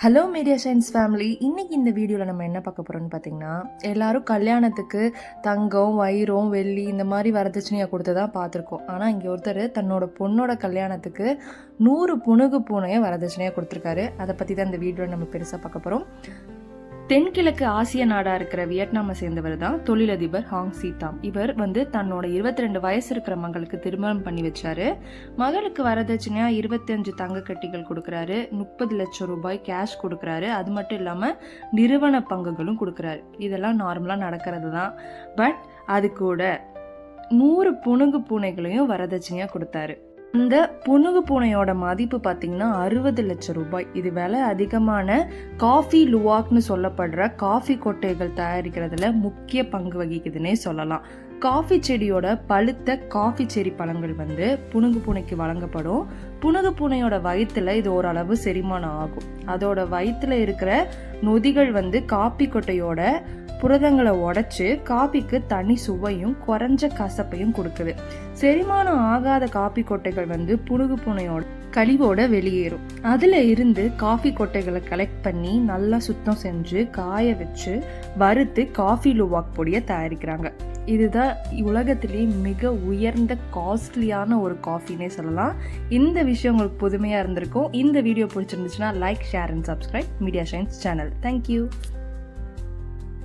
Hello media science family இன்னைக்கு இந்த வீடியோவில் நம்ம என்ன பார்க்க போகிறோம்னு பார்த்தீங்கன்னா எல்லாரும் கல்யாணத்துக்கு தங்கம் வைரம் வெள்ளி இந்த மாதிரி வரதட்சணையாக கொடுத்து தான் பார்த்துருக்கோம். ஆனால் இங்கே ஒருத்தர் தன்னோட பொண்ணோட கல்யாணத்துக்கு நூறு புணுகு பூனையை வரதட்சணையாக கொடுத்துருக்காரு. அதை பற்றி தான் இந்த வீடியோவில் நம்ம பெருசாக பார்க்க போகிறோம் தென்கிழக்கு ஆசிய நாடாக இருக்கிற வியட்நாமை சேர்ந்தவர் தான் தொழிலதிபர் ஹாங் சீதாம். இவர் வந்து தன்னோட இருபத்தி ரெண்டு வயசு இருக்கிற மகளுக்கு திருமணம் பண்ணி வச்சாரு. மகளுக்கு வரதட்சணையா இருபத்தஞ்சு தங்க கட்டிகள் கொடுக்குறாரு. முப்பது லட்சம் ரூபாய் கேஷ் கொடுக்குறாரு. அது மட்டும் இல்லாமல் நிறுவன பங்குகளும் கொடுக்குறாரு. இதெல்லாம் நார்மலாக நடக்கிறது தான். பட் அது கூட நூறு புணுங்கு பூனைகளையும் வரதட்சணையாக கொடுத்தாரு. இந்த புனுகு பூனையோட மதிப்பு பார்த்தீங்கன்னா அறுபது லட்சம் ரூபாய். இது விலை அதிகமான காஃபி லுவாக்னு சொல்லப்படுற காஃபி கொட்டைகள் தயாரிக்கிறதுல முக்கிய பங்கு வகிக்குதுன்னே சொல்லலாம். காஃபி செடியோட பழுத்த காஃபி செடி பழங்கள் வந்து புனுகு பூனைக்கு வழங்கப்படும். புனுகு பூனையோட வயிற்றுல இது ஓரளவு செரிமானம் ஆகும். அதோட வயிற்றுல இருக்கிற நொதிகள் வந்து காப்பி கொட்டையோட புரதங்களை உடைச்சு காபிக்கு தனி சுவையும் குறைஞ்ச கசப்பையும் கொடுக்குது. செரிமானம் ஆகாத காபி கொட்டைகள் வந்து புணுகு புனையோட கழிவோட வெளியேறும். அதுல இருந்து காஃபி கொட்டைகளை கலெக்ட் பண்ணி நல்லா சுத்தம் செஞ்சு காய வச்சு வறுத்து காஃபி லுவாக் பொடியை தயாரிக்கிறாங்க. இதுதான் உலகத்திலே மிக உயர்ந்த காஸ்ட்லியான ஒரு காஃபினே சொல்லலாம். இந்த விஷயம் உங்களுக்கு புதுமையாக இருந்திருக்கும். இந்த வீடியோ பிடிச்சிருந்துச்சுன்னா like share and subscribe media science channel thank you